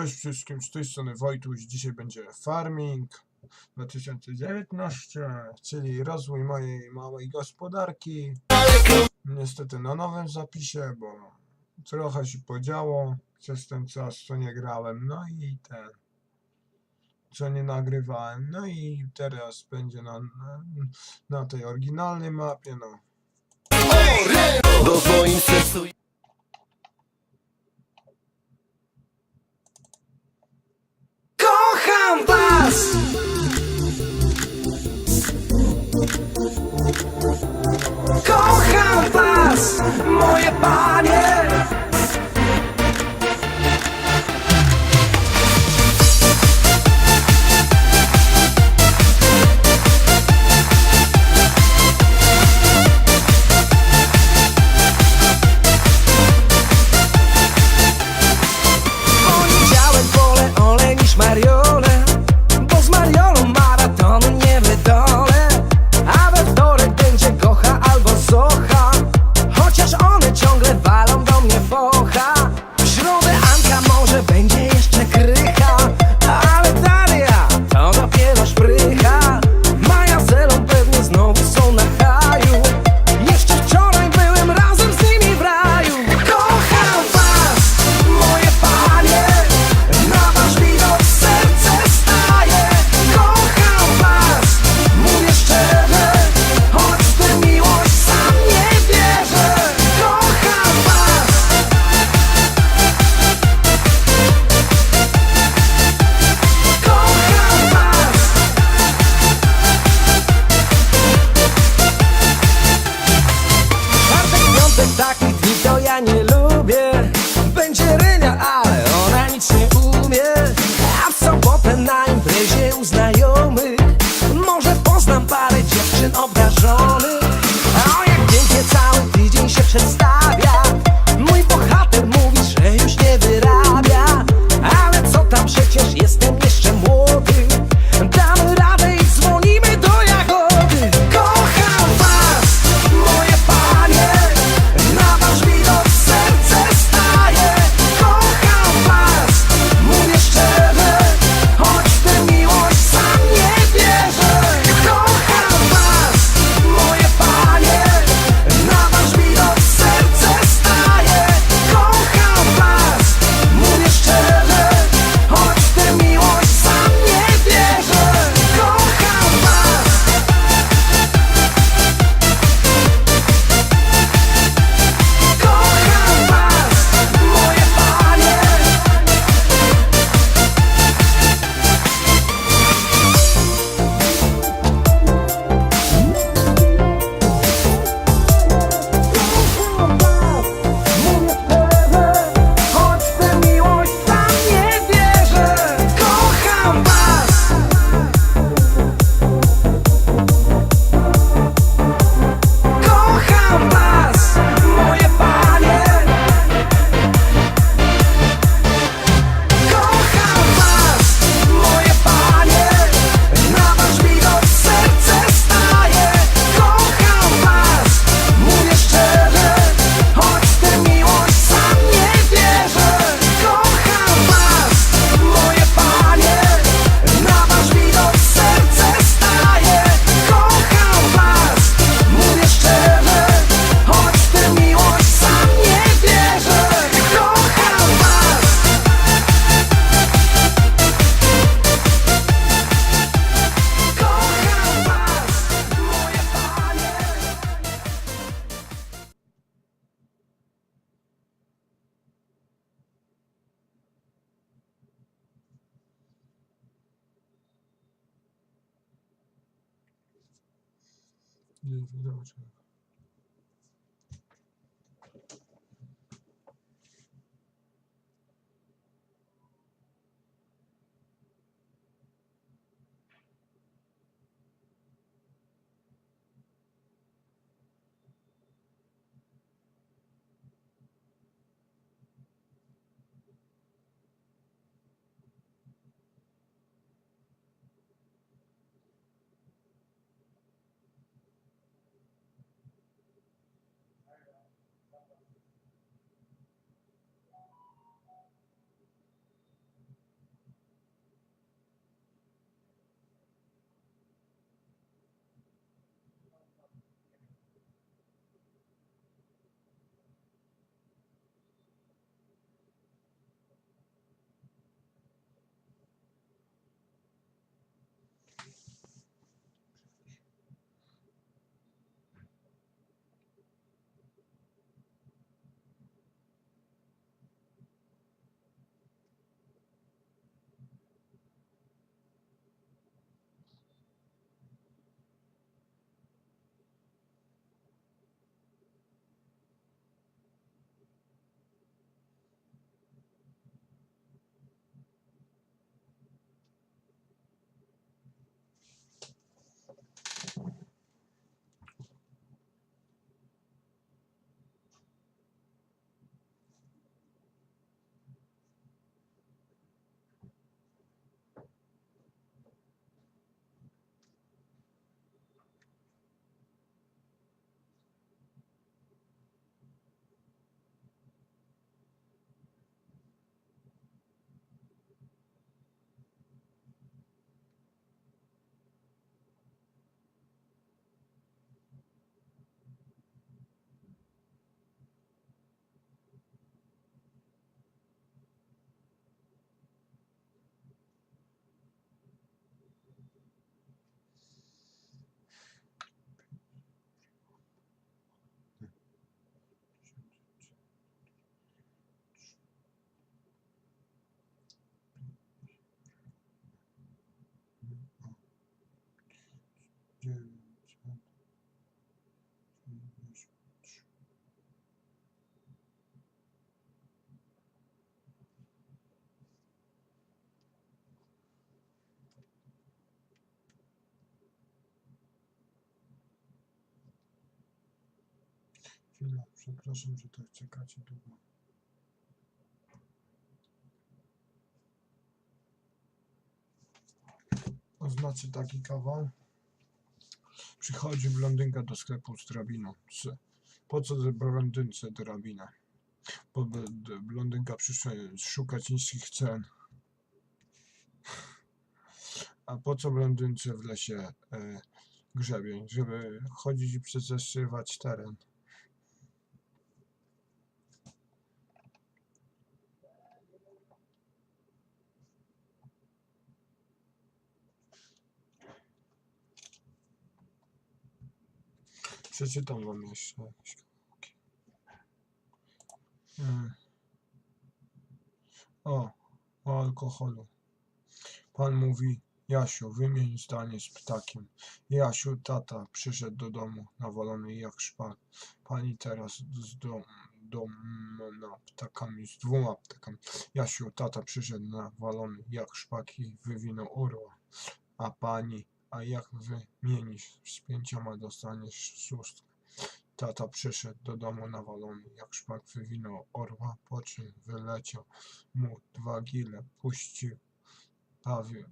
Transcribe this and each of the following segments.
Cześć wszystkim, z tej strony Wojtuś, dzisiaj będzie farming 2019, czyli rozwój mojej małej gospodarki. Niestety na nowym zapisie, bo trochę się podziało przez ten czas, co nie grałem, no i ten, co nie nagrywałem, no i teraz będzie na, na, na tej oryginalnej mapie, no. Do swoim. nas. Kocham was, moje panie. przez 你怎么知道我去了 dziewięć, dziewięćdziesiąt trzy. Chwila, przepraszam, że tak czekacie długo. Oznaczy taki kawał. Przychodzi blondynka do sklepu z drabiną. Po co blondynce drabina? Bo blondynka przyszła szukać niskich cen. A po co blondynce w lesie e, grzebień? Żeby chodzić i przezeszywać teren. Przeczytam wam jeszcze jakieś kawałki. Mm. O, o alkoholu. Pan mówi, Jasiu, wymień zdanie z ptakiem. Jasiu, tata, przyszedł do domu, nawalony jak szpak. Pani teraz z dom, doma ptakami, z dwoma ptakami. Jasiu, tata, przyszedł nawalony jak szpak i wywinął orła. A pani, a jak wymienisz z pięcioma dostaniesz szóstkę. Tata przyszedł do domu nawalony, jak szpak wywinął orła, po czym wyleciał mu dwa gile, puścił, a, wi,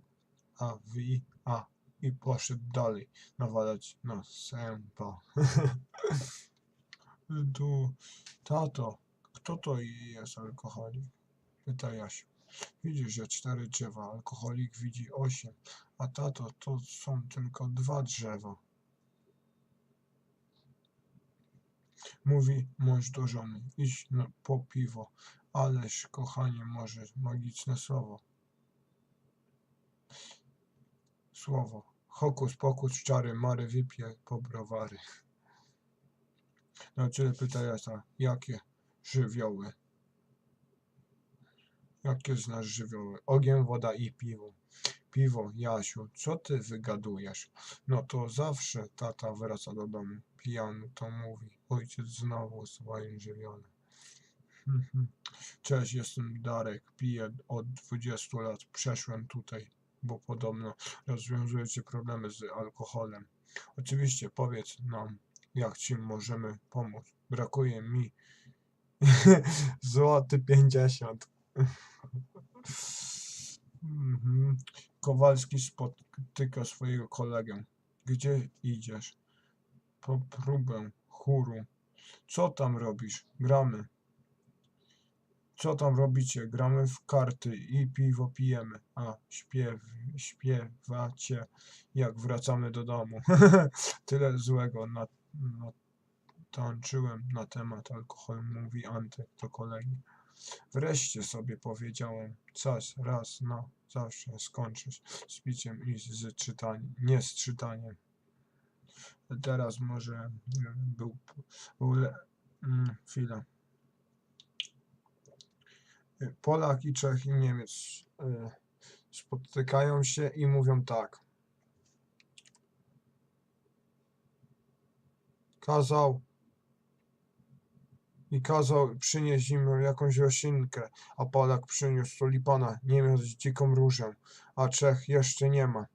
a, wi, a i poszedł dalej nawalać na sępa. tu, tato, kto to jest alkoholik? Pyta Jasiu. Widzisz, że cztery drzewa, alkoholik widzi osiem, a tato, to są tylko dwa drzewa. Mówi mąż do żony, idź po piwo, ależ kochanie może magiczne słowo. Słowo. Hokus pokus czary mary wypie po browary. No czyli pyta Jasa, jakie żywioły? Jakie znasz żywioły? Ogień, woda i piwo. Piwo, Jasiu, co ty wygadujesz? No to zawsze tata wraca do domu. Pijany to mówi. Ojciec znowu swoim żywiole. Mhm. Cześć, jestem Darek. Piję od 20 lat. Przeszłem tutaj, bo podobno rozwiązujecie problemy z alkoholem. Oczywiście powiedz nam, jak ci możemy pomóc. Brakuje mi złoty 50. Mhm. Kowalski spotyka swojego kolegę. Gdzie idziesz? Po próbę chóru. Co tam robisz? Gramy. Co tam robicie? Gramy w karty i piwo pijemy. A śpiew, śpiewacie, jak wracamy do domu. Tyle złego na, na, tańczyłem na temat alkoholu, mówi Antek do kolegi. Wreszcie sobie powiedziałem, czas raz na zawsze skończyć z piciem i z czytaniem, nie z czytaniem. Teraz może wiem, był, był le... mm, chwila. Polak i Czech i Niemiec y, spotykają się i mówią tak. Kazał i kazał przynieść im jakąś roślinkę, a Polak przyniósł tulipana, Niemiec dziką różę, a Czech jeszcze nie ma.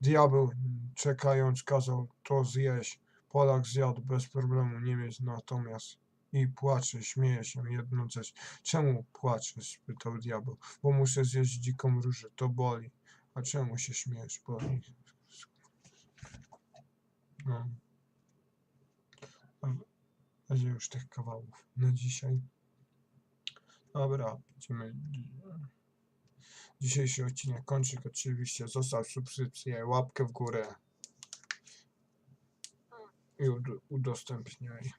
Diabeł, czekając, kazał to zjeść. Polak zjadł bez problemu, Niemiec natomiast i płacze, śmieje się jednocześnie. Czemu płaczesz? spytał diabeł. Bo muszę zjeść dziką różę, to boli. A czemu się śmiejesz? Boli. No. Będzie już tych kawałów na dzisiaj. Dobra, będziemy dzisiejszy odcinek kończyk. Oczywiście zostaw subskrypcję, łapkę w górę i ud- udostępniaj.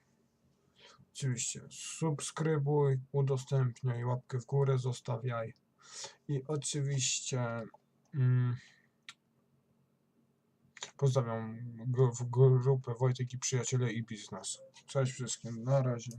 Oczywiście subskrybuj, udostępniaj, łapkę w górę zostawiaj. I oczywiście mm, pozdrawiam w grupę Wojtek i Przyjaciele i Biznes. Cześć wszystkim, na razie.